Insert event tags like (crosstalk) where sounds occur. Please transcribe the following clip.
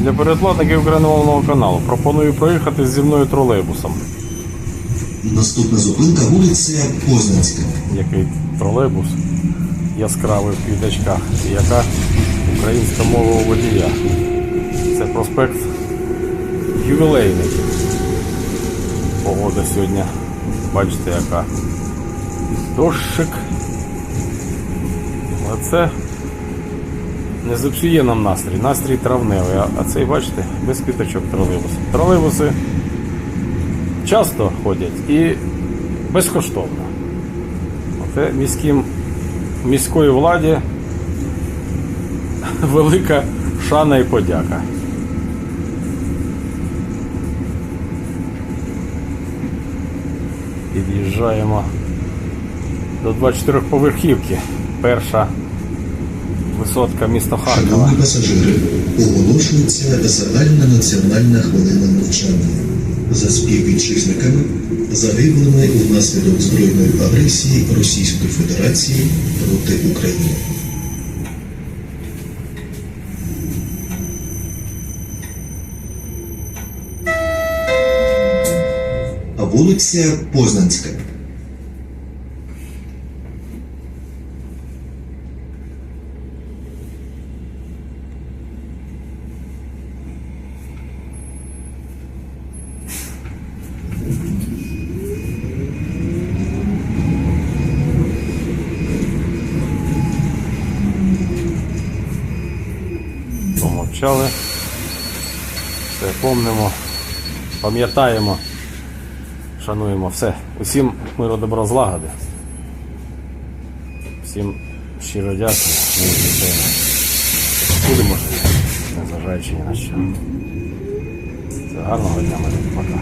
Для передплатників україномовного каналу пропоную проїхати зі мною тролейбусом. Наступна зупинка вулиця Познанська. Який тролейбус яскравий в квіточках, яка українська мова водія. Це проспект ювілейний. Погода сьогодні, бачите, яка дощик. А це не зіпсує нам настрій. Настрій травневий, а- цей, бачите, без квіточок тролейбус. Тролейбуси часто ходять і безкоштовно. Це міським, міської владі (laughs) велика шана і подяка. Під'їжджаємо до 24-поверхівки. Перша висотка міста Харкова. Шановні пасажири, оголошується загальна національна хвилина мовчання за співвітчизниками, загиблими внаслідок збройної агресії Російської Федерації проти України. Вулиця Познанська. Помовчали. Все помнимо, пам'ятаємо, шануємо все. Усім миру добро злагоди. Всім щиро дякую. Будемо жити, незважаючи ні на що. Це гарного дня, мене пока.